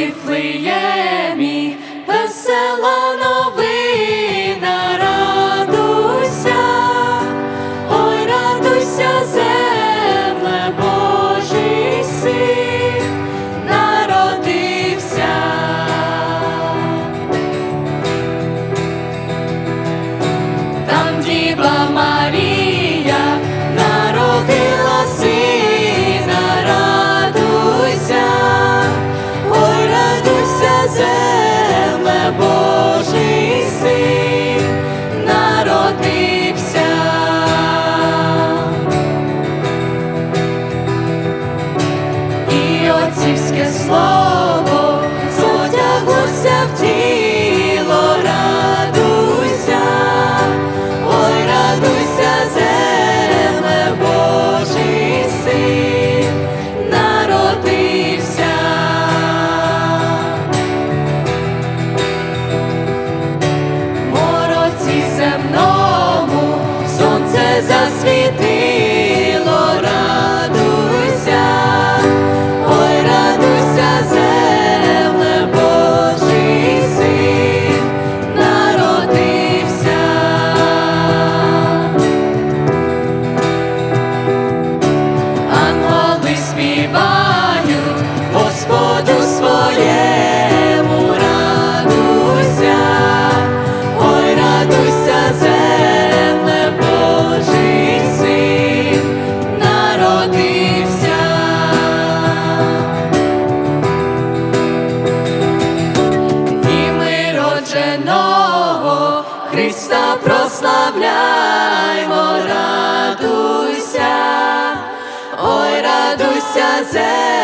Вифлеємі, весела новина. slow. Христа прославляймо, радуйся, ой, радуйся, земле,